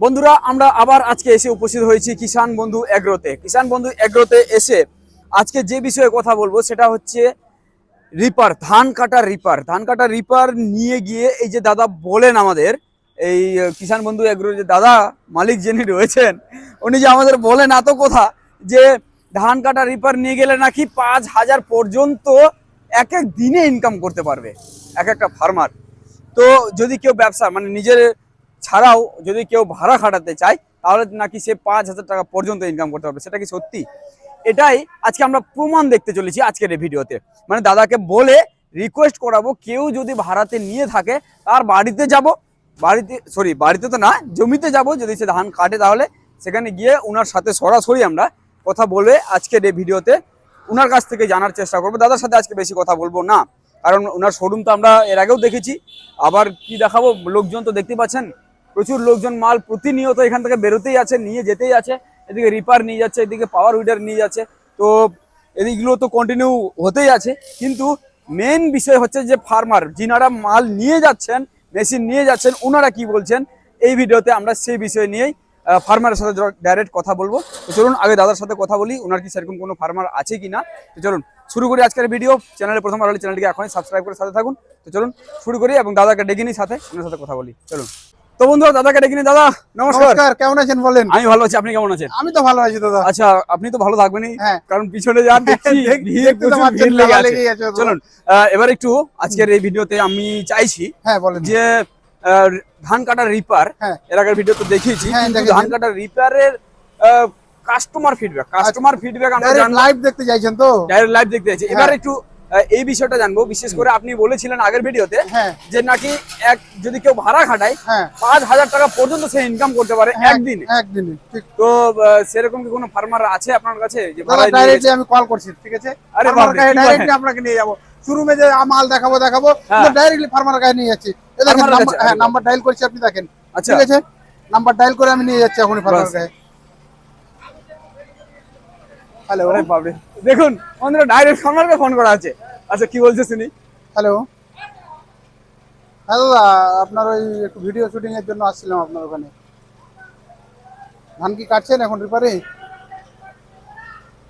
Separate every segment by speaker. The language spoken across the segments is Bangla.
Speaker 1: বন্ধুরা, আমরা আবার আজকে এসে উপস্থিত হয়েছি কিষান বন্ধু এগ্রোতে। কিষান বন্ধু এগ্রোতে এসে আজকে যে বিষয়ে কথা বলব সেটা হচ্ছে রিপার, ধান কাটার রিপার। ধান কাটার রিপার নিয়ে গিয়ে এই যে দাদা বলেন আমাদের, এই কিষান বন্ধু এগ্রোর যে দাদা মালিক যিনি রয়েছেন, উনি যে আমাদের বলেন এত কথা যে ধান কাটা রিপার নিয়ে গেলে নাকি পাঁচ হাজার পর্যন্ত এক এক দিনে ইনকাম করতে পারবে, এক একটা ফার্মার তো যদি কেউ ব্যবসা মানে নিজের ছাড়াও যদি কেউ ভাড়া খাটাতে চায়, তাহলে নাকি সে পাঁচ হাজার টাকা পর্যন্ত ইনকাম করতে পারবে। সেটা কি সত্যি? এটাই আজকে আমরা প্রমাণ দেখতে চলেছি আজকের এই ভিডিওতে। মানে দাদাকে বলে রিকোয়েস্ট করাবো, কেউ যদি ভাড়াতে নিয়ে থাকে, তার বাড়িতে যাব, বাড়িতে সরি বাড়িতে তো না, জমিতে যাব, যদি সে ধান কাটে তাহলে সেখানে গিয়ে ওনার সাথে সরাসরি আমরা কথা বলে আজকের এই ভিডিওতে ওনার কাছ থেকে জানার চেষ্টা করব। দাদার সাথে আজকে বেশি কথা বলব না, কারণ ওনার শোরুম তো আমরা এর আগেও দেখেছি। আবার কি দেখাবো? লোকজন তো দেখতে পাচ্ছেন। প্রচুর লোকজন মাল প্রতিনিয়ত এখান থেকে বেরোতেই আছে, নিয়ে যেতেই আছে। এদিকে রিপার নিয়ে যাচ্ছে, এদিকে পাওয়ার উইডার নিয়ে যাচ্ছে। তো এদিকগুলো তো কন্টিনিউ হতেই আছে। কিন্তু মেন বিষয় হচ্ছে যে ফার্মার যিনারা মাল নিয়ে যাচ্ছেন মেশিন নিয়ে যাচ্ছেন ওনারা কি বলছেন? এই ভিডিওতে আমরা সেই বিষয় নিয়েই ফার্মারের সাথে ডাইরেক্ট কথা বলব। তো চলুন, আগে দাদার সাথে কথা বলি ওনার কি সেরকম কোনো ফার্মার আছে কি না? তো চলুন, শুরু করি আজকের ভিডিও চ্যানেলে প্রথমবার হলে চ্যানেলটিকে এখনই সাবস্ক্রাইব করে সাথে থাকুন। তো চলুন, শুরু করি এবং দাদাকে ডেকে নিই সাথে ওনার সাথে কথা বলি। চলুন। তো বন্ধুরা দাদাকে ডেকে দাদা নমস্কার।
Speaker 2: কেমন আছেন বলেন?
Speaker 1: আমি ভালো আছি আপনি কেমন আছেন?
Speaker 2: আমি তো ভালো আছি দাদা।
Speaker 1: আচ্ছা আপনি তো ভালো থাকবেনই
Speaker 2: হ্যাঁ।
Speaker 1: কারণ পিছনে যান। চলুন এবার একটু আজকের এই ভিডিওতে আমি চাইছি
Speaker 2: হ্যাঁ বলেন।
Speaker 1: যে আহ, ধান কাটার রিপার
Speaker 2: হ্যাঁ।
Speaker 1: এর আগের ভিডিও তো দেখিয়েছি
Speaker 2: হ্যাঁ, দেখেছি।
Speaker 1: ধান কাটার রিপারের কাস্টমার ফিডব্যাক কাস্টমার ফিডব্যাক আমরা
Speaker 2: লাইভ দেখতে চাইছেন তো?
Speaker 1: ডাইরেক্ট লাইভ দেখতে চাইছি। এবার। একটু এই বিষয়টা জানব। বিশেষ করে আপনি বলেছিলেন আগের ভিডিওতে
Speaker 2: হ্যাঁ।
Speaker 1: যে নাকি এক যদি কেউ ভাড়া খাটায়
Speaker 2: হ্যাঁ।
Speaker 1: পাঁচ হাজার টাকা পর্যন্ত সে ইনকাম করতে পারে
Speaker 2: হ্যাঁ,
Speaker 1: একদিনে।
Speaker 2: একদিনে
Speaker 1: তো সেরকম কি কোনো ফার্মার আছে আপনার কাছে যে
Speaker 2: ডাইরেক্টলি আমি কল করছি ঠিক আছে?
Speaker 1: আরে?
Speaker 2: ডাইরেক্টলি আপনাকে নিয়ে যাব। শোরুমে যে মাল দেখাবো দেখাবো। ডাইরেক্টলি ফার্মার কাছে নিয়ে যাচ্ছি। নাম্বার হ্যাঁ ডায়াল করছি আপনি দেখেন
Speaker 1: আচ্ছা।
Speaker 2: ঠিক আছে? নাম্বার ডায়াল করে আমি নিয়ে যাচ্ছি এখন ফার্মার। কাছে। হ্যালো
Speaker 1: আরে বাপরে দেখুন আমাদের ডাইরেক্ট ফার্মারকে ফোন করা আছে। আচ্ছা কি বলছে শুনি?
Speaker 2: হ্যালো হ্যাঁ দাদা আপনার ওই একটু ভিডিও শুটিং এর জন্য আসছিলাম আপনার ওখানে। ধান কি কাটছেন এখন রিপারে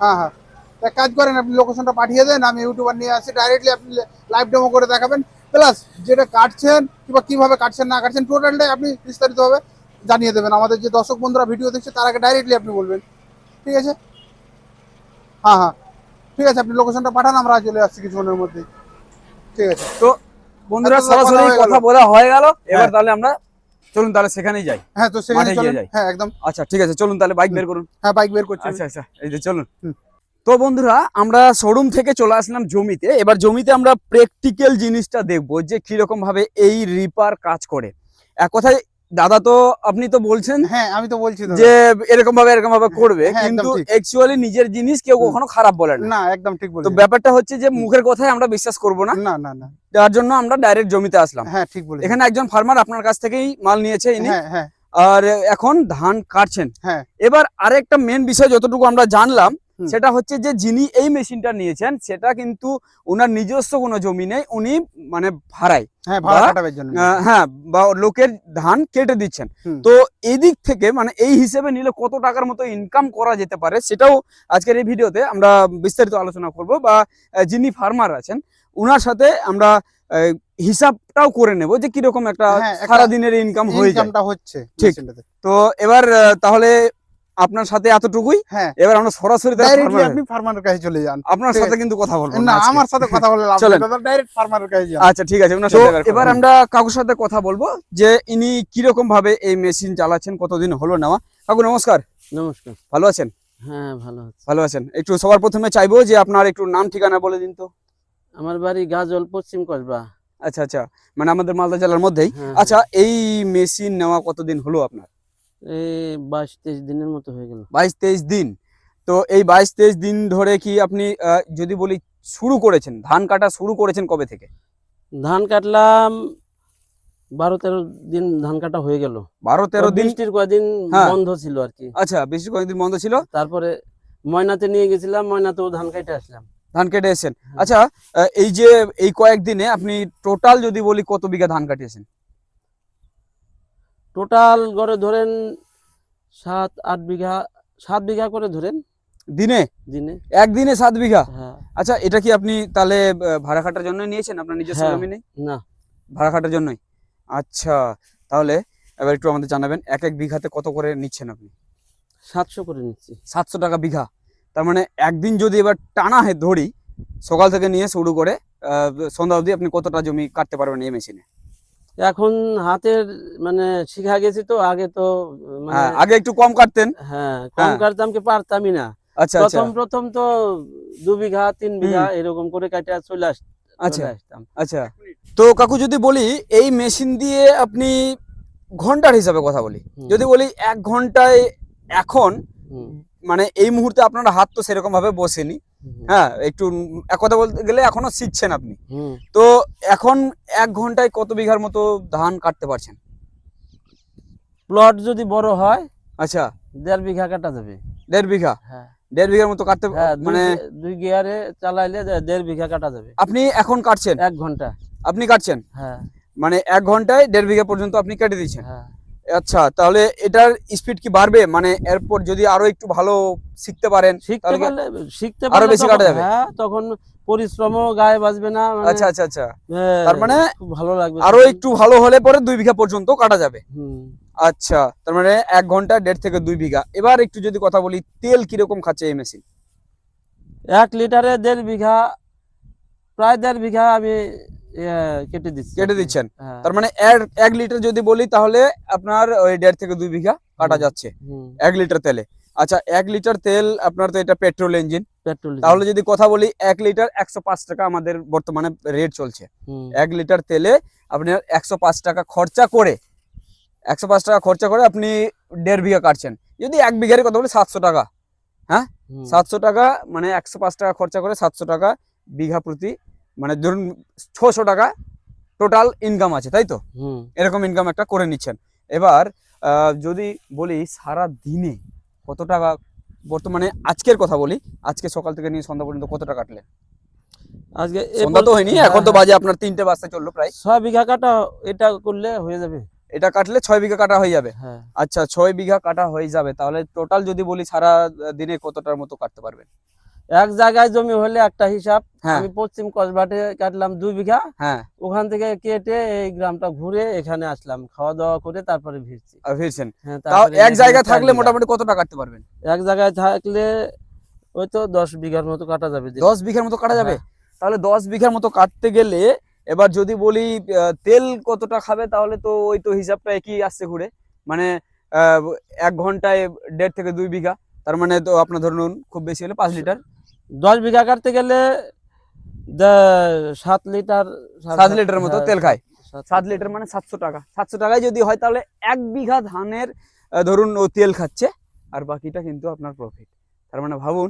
Speaker 2: হ্যাঁ হ্যাঁ। এক কাজ করেন আপনি লোকেশনটা পাঠিয়ে দেন আমি ইউটিউবার নিয়ে আসি ডাইরেক্টলি আপনি লাইভ ডেমো করে দেখাবেন। প্লাস যেটা কাটছেন কিংবা কীভাবে কাটছেন না কাটছেন টোটালটাই আপনি বিস্তারিতভাবে জানিয়ে দেবেন। আমাদের যে দর্শক বন্ধুরা ভিডিও দেখছে তার আগে ডাইরেক্টলি আপনি বলবেন। ঠিক আছে? হ্যাঁ হ্যাঁ। ঠিক আছে আপনি লোকেশনটা পাঠান আমরা চলে আসছি কিছুক্ষণের মধ্যে ঠিক আছে।
Speaker 1: তো বন্ধুরা সরাসরি কথা বলা হয়ে গেল। এবার
Speaker 2: হ্যাঁ।
Speaker 1: তাহলে আমরা চলুন তাহলে সেখানেই যাই।
Speaker 2: হ্যাঁ তো সেখানে
Speaker 1: যাই।
Speaker 2: হ্যাঁ একদম।
Speaker 1: আচ্ছা ঠিক আছে চলুন তাহলে বাইক বের করুন।
Speaker 2: হ্যাঁ বাইক বের করছি।
Speaker 1: আচ্ছা আচ্ছা এই যে চলুন। তো বন্ধুরা আমরা শোরুম থেকে চলে আসলাম জমিতে। এবার জমিতে আমরা প্র্যাকটিক্যাল জিনিসটা দেখব যে কীরকম ভাবে এই রিপার কাজ করে। এক কথায় দাদা তো আপনি তো বলছেন
Speaker 2: হ্যাঁ আমি তো বলছি
Speaker 1: যে এরকম ভাবে এরকম ভাবে করবে
Speaker 2: হ্যাঁ,
Speaker 1: কিন্তু। অ্যাকচুয়ালি নিজের জিনিস কেউ কখনো খারাপ বলে না।
Speaker 2: একদম ঠিক
Speaker 1: তো ব্যাপারটা হচ্ছে যে মুখের কথায় আমরা বিশ্বাস করব না।
Speaker 2: না না না।
Speaker 1: যার জন্য আমরা ডাইরেক্ট জমিতে আসলাম।
Speaker 2: হ্যাঁ ঠিক বলেছেন।
Speaker 1: এখানে একজন ফার্মার আপনার কাছ থেকেই মাল নিয়েছে ইনি।
Speaker 2: হ্যাঁ হ্যাঁ।
Speaker 1: আর এখন ধান কাটছেন।
Speaker 2: হ্যাঁ।
Speaker 1: এবার আরেকটা মেন বিষয় যতটুকু আমরা জানলাম। সেটা হচ্ছে যে যিনি এই মেশিনটা নিয়েছেন সেটা কিন্তু ওনার নিজস্ব কোনো জমি নেই উনি মানে ভাড়ায়
Speaker 2: হ্যাঁ
Speaker 1: বা- হ্যাঁ লোকের ধান কেটে দিচ্ছেন। তো এই দিক থেকে মানে এই হিসেবে নিলে কত টাকার মতো ইনকাম করা যেতে পারে সেটাও আজকের এই ভিডিওতে আমরা বিস্তারিত আলোচনা করব বা যিনি ফার্মার আছেন ওনার সাথে আমরা হিসাবটাও করে নেব যে কীরকম একটা
Speaker 2: হ্যাঁ, একটা
Speaker 1: দিনের ইনকাম হয়ে যায়।
Speaker 2: হচ্ছে
Speaker 1: ঠিক। তো এবার তাহলে আপনার সাথে এতটুকুই?
Speaker 2: হ্যাঁ।
Speaker 1: এবার আমরা সরাসরি
Speaker 2: আপনি ফার্মারের কাছে চলে যান।
Speaker 1: আপনার সাথে কিন্তু কথা বলব
Speaker 2: না
Speaker 1: না
Speaker 2: আমার সাথে কথা বলে
Speaker 1: চলেন।
Speaker 2: ডাইরেক্ট ফার্মারের কাছে যান।
Speaker 1: আচ্ছা ঠিক আছে ওনার সাথে এবার
Speaker 2: এবার
Speaker 1: আমরা কাকুর সাথে কথা বলব যে ইনি কীরকম ভাবে এই মেশিন চালাচ্ছেন কতদিন হলো নেওয়া? কাকু নমস্কার।
Speaker 3: নমস্কার।
Speaker 1: ভালো আছেন?
Speaker 3: হ্যাঁ ভালো
Speaker 1: ভালো আছেন। একটু সবার প্রথমে চাইব যে আপনার একটু নাম ঠিকানা বলে দিন তো।
Speaker 3: আমার বাড়ি গাজল পশ্চিম কসবা।
Speaker 1: আচ্ছা আচ্ছা। মানে আমাদের মালদা জেলার মধ্যেই।
Speaker 3: হ্যাঁ,
Speaker 1: আচ্ছা এই মেশিন নেওয়া কতদিন হলো আপনার?
Speaker 3: বাইশ তেইশ দিনের মতো হয়ে গেল।
Speaker 1: বাইশ তেইশ দিন। তো এই বাইশ তেইশ দিন ধরে কি আপনি যদি বলি শুরু করেছেন ধান কাটা শুরু করেছেন কবে থেকে?
Speaker 3: ধান কাটলাম বারো তেরো দিন ধান কাটা হয়ে গেল।
Speaker 1: বারো তেরো দিন
Speaker 3: বৃষ্টির কয়দিন
Speaker 1: হ্যাঁ।
Speaker 3: বন্ধ ছিল আর কি।
Speaker 1: আচ্ছা বেশি কয়েকদিন বন্ধ ছিল?
Speaker 3: তারপরে ময়নাতে নিয়ে গেছিলাম ময়নাতেও ধান কাটে আসলাম।
Speaker 1: ধান কেটে এসেছেন।
Speaker 3: হ্যাঁ।
Speaker 1: আচ্ছা এই যে এই কয়েকদিনে আপনি টোটাল যদি বলি কত বিঘা ধান কাটিয়েছেন?
Speaker 3: টোটাল গড়ে ধরেন সাত আট বিঘা সাত বিঘা করে ধরেন।
Speaker 1: দিনে?
Speaker 3: দিনে।
Speaker 1: একদিনে সাত বিঘা?
Speaker 3: হ্যাঁ।
Speaker 1: আচ্ছা এটা কি আপনি তাহলে ভাড়া খাটার জন্য নিয়েছেন আপনার নিজস্ব
Speaker 3: হ্যাঁ।
Speaker 1: জমি নেই?
Speaker 3: না।
Speaker 1: ভাড়া খাটার জন্যই? আচ্ছা তাহলে এবার একটু আমাদের জানাবেন এক এক বিঘাতে কত করে নিচ্ছেন আপনি?
Speaker 3: সাতশো করে নিচ্ছি।
Speaker 1: সাতশো টাকা বিঘা। তার মানে একদিন যদি এবার টানা হয় ধরি সকাল থেকে নিয়ে শুরু করে সন্ধ্যা অবধি আপনি কতটা জমি কাটতে পারবেন এই মেশিনে?
Speaker 3: এখন হাতের মানে শিখা গেছি তো আগে তো মানে
Speaker 1: হ্যাঁ আগে একটু কম কাটতেন?
Speaker 3: হ্যাঁ কম
Speaker 1: হ্যাঁ।
Speaker 3: কাটতাম কি পারতামই না।
Speaker 1: আচ্ছা আচ্ছা।
Speaker 3: প্রথম প্রথম তো দু বিঘা তিন বিঘা এরকম করে কাটে চলে
Speaker 1: আচ্ছা
Speaker 3: আসতাম।
Speaker 1: আচ্ছা। তো কাকু যদি বলি এই মেশিন দিয়ে আপনি ঘণ্টার হিসাবে কথা বলি। যদি বলি এক ঘন্টায় এখন মানে এই মুহূর্তে আপনার হাত তো সেরকম ভাবে বসেনি হ্যাঁ একটু এক কথা বলতে গেলে এখনও শিখছেন আপনি। তো এখন এক ঘন্টায় কত বিঘার মতো ধান কাটতে পারছেন?
Speaker 3: প্লট যদি বড় হয়
Speaker 1: আচ্ছা।
Speaker 3: দেড় বিঘা কাটা যাবে।
Speaker 1: দেড় বিঘা?
Speaker 3: হ্যাঁ।
Speaker 1: দেড় বিঘার মতো কাটতে
Speaker 3: হ্যাঁ
Speaker 1: মানে
Speaker 3: মানে দুই গিয়ারে চালাইলে দেড় বিঘা কাটা যাবে।
Speaker 1: আপনি এখন কাটছেন?
Speaker 3: এক ঘণ্টা।
Speaker 1: আপনি কাটছেন?
Speaker 3: হ্যাঁ।
Speaker 1: মানে এক ঘন্টায় দেড় বিঘা পর্যন্ত আপনি কেটে দিচ্ছেন?
Speaker 3: হ্যাঁ।
Speaker 1: আচ্ছা তাহলে এটার স্পিড কি বাড়বে? মানে এরপর যদি আরও একটু ভালো শিখতে পারেন
Speaker 3: শিখতে পারলে শিখতে আরও
Speaker 1: বেশি
Speaker 3: তখন-
Speaker 1: কাটা যাবে?
Speaker 3: হ্যাঁ তখন পরিশ্রমও গায়ে বাজবে না মানে,
Speaker 1: আচ্ছা আচ্ছা আচ্ছা।
Speaker 3: হ্যাঁ,
Speaker 1: তার মানে
Speaker 3: ভালো লাগবে আরও
Speaker 1: একটু ভালো হলে পরে দুই বিঘা পর্যন্ত কাটা যাবে। আচ্ছা তার মানে এক ঘণ্টা দেড় থেকে দুই বিঘা। এবার একটু যদি কথা বলি তেল কীরকম খাচ্ছে এই মেশিন
Speaker 3: এক লিটারে দেড় বিঘা প্রায় দেড় বিঘা আমি কেটে দিচ্ছি।
Speaker 1: কেটে দিচ্ছেন।
Speaker 3: হ্যাঁ,
Speaker 1: তার মানে এক লিটার যদি বলি তাহলে আপনার ওই দেড় থেকে দুই বিঘা কাটা যাচ্ছে। এক লিটার তেলে। আচ্ছা এক লিটার তেল আপনার তো এটা পেট্রোল ইঞ্জিন।
Speaker 3: পেট্রোল
Speaker 1: তাহলে যদি কথা বলি এক লিটার একশো পাঁচ টাকা আমাদের বর্তমানে রেট চলছে। এক লিটার তেলে আপনি একশো পাঁচ টাকা খরচা করে একশো পাঁচ টাকা খরচা করে আপনি দেড় বিঘা কাটছেন। যদি এক বিঘার কথা বলি সাতশো টাকা।
Speaker 3: হুম,
Speaker 1: সাতশো টাকা মানে একশো পাঁচ টাকা খরচা করে সাতশো টাকা বিঘা প্রতি মানে ধরুন ছশো টাকা টোটাল ইনকাম আছে তাই তো? এরকম ইনকাম একটা করে নিচ্ছেন। এবার যদি বলি সারা দিনে কত টাকা বর্তমানে আজকের কথা বলি আজকে সকাল থেকে নিয়ে সন্ধ্যা পর্যন্ত কত টাকা কাটলেন?
Speaker 3: আজকে
Speaker 1: সন্ধ্যা তো হয়নি
Speaker 3: হ্যাঁ,
Speaker 1: এখন তো
Speaker 3: হ্যাঁ।
Speaker 1: বাজে আপনার তিনটে বাজতে চলল প্রায়।
Speaker 3: ছয় বিঘা কাটা এটা করলে হয়ে যাবে।
Speaker 1: এটা কাটলে ছয় বিঘা কাটা হয়ে যাবে।
Speaker 3: হ্যাঁ।
Speaker 1: আচ্ছা ছয় বিঘা কাটা হয়ে যাবে তাহলে টোটাল যদি বলি সারা দিনে কতটার মতো কাটতে পারবেন?
Speaker 3: এক জায়গায় জমি হলে একটা হিসাব
Speaker 1: হ্যাঁ।
Speaker 3: আমি পশ্চিম কসবাটে কাটলাম দুই বিঘা।
Speaker 1: হ্যাঁ।
Speaker 3: ওখান থেকে কেটে এই গ্রামটা ঘুরে এখানে আসলাম খাওয়া দাওয়া করে তারপরে ভিড়ছি
Speaker 1: ফিরছেন।
Speaker 3: হ্যাঁ,
Speaker 1: এক জায়গায় থাকলে। মোটামুটি কতটা কাটতে পারবেন?
Speaker 3: এক জায়গায় থাকলে ওই তো দশ বিঘার মতো কাটা যাবে
Speaker 1: দশ বিঘার মতো কাটা যাবে?
Speaker 3: হ্যাঁ।
Speaker 1: তাহলে দশ বিঘার মতো কাটতে গেলে এবার যদি বলি তেল কতটা খাবে তাহলে তো ওই তো হিসাবটা একই আসছে ঘুরে। মানে আহ, এক ঘন্টায় দেড় থেকে দুই বিঘা। তার মানে তো আপনার ধরুন খুব বেশি হলে পাঁচ লিটার।
Speaker 3: দশ বিঘা কাটতে গেলে দে- সাত লিটার
Speaker 1: সাত লিটার মতো
Speaker 3: হ্যাঁ,
Speaker 1: তেল খায়।
Speaker 3: সাত
Speaker 1: সাত লিটার। মানে সাতশো টাকা। সাতশো টাকায় যদি হয় তাহলে এক বিঘা ধানের ধরুন ও তেল খাচ্ছে আর বাকিটা কিন্তু আপনার প্রফিট তার মানে ভাবুন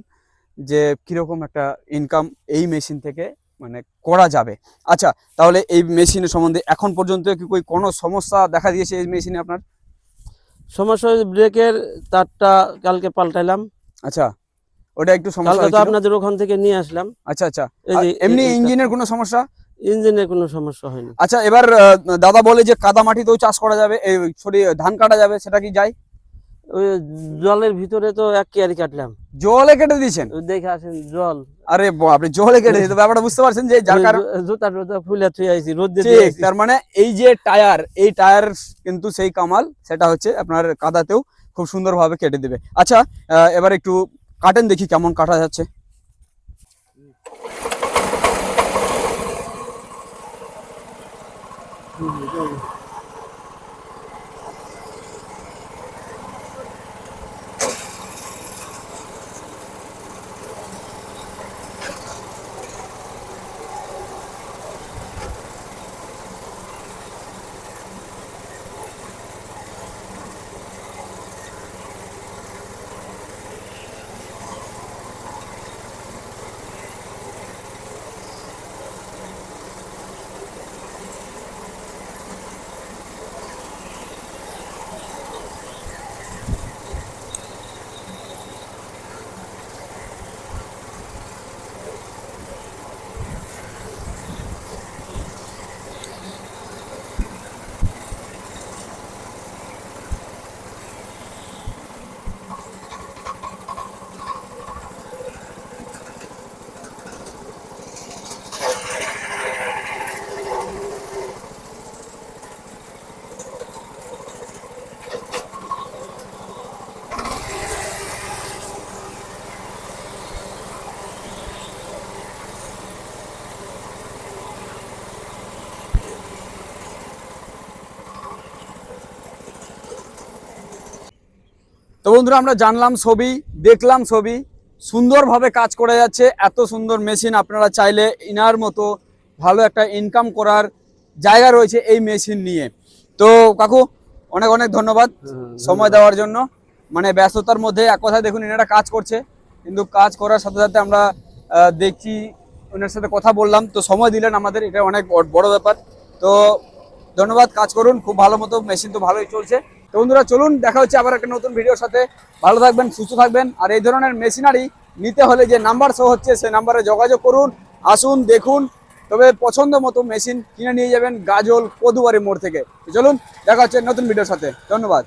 Speaker 1: যে কীরকম একটা ইনকাম এই মেশিন থেকে মানে করা যাবে। আচ্ছা তাহলে এই মেশিনের সম্বন্ধে এখন পর্যন্ত কি কই কোনো সমস্যা দেখা দিয়েছে এই মেশিনে আপনার?
Speaker 3: সমস্যা ব্রেকের তারটা কালকে পাল্টাইলাম।
Speaker 1: আচ্ছা। ওটা একটু সমস্যা
Speaker 3: তো
Speaker 1: হয়েছিল?
Speaker 3: আপনাদের ওখান থেকে নিয়ে আসলাম।
Speaker 1: আচ্ছা আচ্ছা। এমনি ইঞ্জিনের কোনো সমস্যা?
Speaker 3: ইঞ্জিনের কোনো সমস্যা হয়নি।
Speaker 1: আচ্ছা এবার দাদা বলে যে কাদা মাটিতেও চাষ করা যাবে এই সরি ধান কাটা যাবে সেটা কি যায়
Speaker 3: ওই জলের ভিতরে তো এক কেয়ারি কাটলাম।
Speaker 1: জলে কেটে দিয়েছেন?
Speaker 3: দেখে আসেন জল।
Speaker 1: আরে আপনি জলে কেটে দিতে ব্যাপারটা বুঝতে পারছেন যে যার কারণ
Speaker 3: জুতা টুতা খুলে থুয়ে আইছি রোদ দিয়ে
Speaker 1: তার মানে এই যে টায়ার এই টায়ার কিন্তু সেই কামাল সেটা হচ্ছে আপনার কাদাতেও খুব সুন্দরভাবে কেটে দেবে। আচ্ছা এবার একটু কাটেন দেখি কেমন কাটা যাচ্ছে। হুম তো বন্ধুরা আমরা জানলাম ছবি দেখলাম ছবি। সুন্দরভাবে কাজ করে যাচ্ছে এত সুন্দর মেশিন আপনারা চাইলে ইনার মতো ভালো একটা ইনকাম করার জায়গা রয়েছে এই মেশিন নিয়ে। তো কাকু অনেক অনেক ধন্যবাদ সময় দেওয়ার জন্য। মানে ব্যস্ততার মধ্যে এক কথায় দেখুন এনারা কাজ করছে কিন্তু কাজ করার সাথে সাথে আমরা দেখছি ওনার সাথে কথা বললাম। তো সময় দিলেন আমাদের এটা অনেক বড়- বড় ব্যাপার। তো ধন্যবাদ কাজ করুন খুব ভালো মতো মেশিন তো ভালোই চলছে। তো বন্ধুরা, চলুন, দেখা হচ্ছে আবার একটা নতুন ভিডিওর সাথে। ভালো থাকবেন, সুস্থ থাকবেন, আর এই ধরনের মেশিনারি নিতে হলে যে নাম্বার শো হচ্ছে, সেই নাম্বারে যোগাযোগ করুন, আসুন, দেখুন। তবে পছন্দ মতো মেশিন কিনে নিয়ে যাবেন গাজল, পদুয়ারি মোড় থেকে। চলুন, দেখা হচ্ছে নতুন ভিডিওর সাথে। ধন্যবাদ।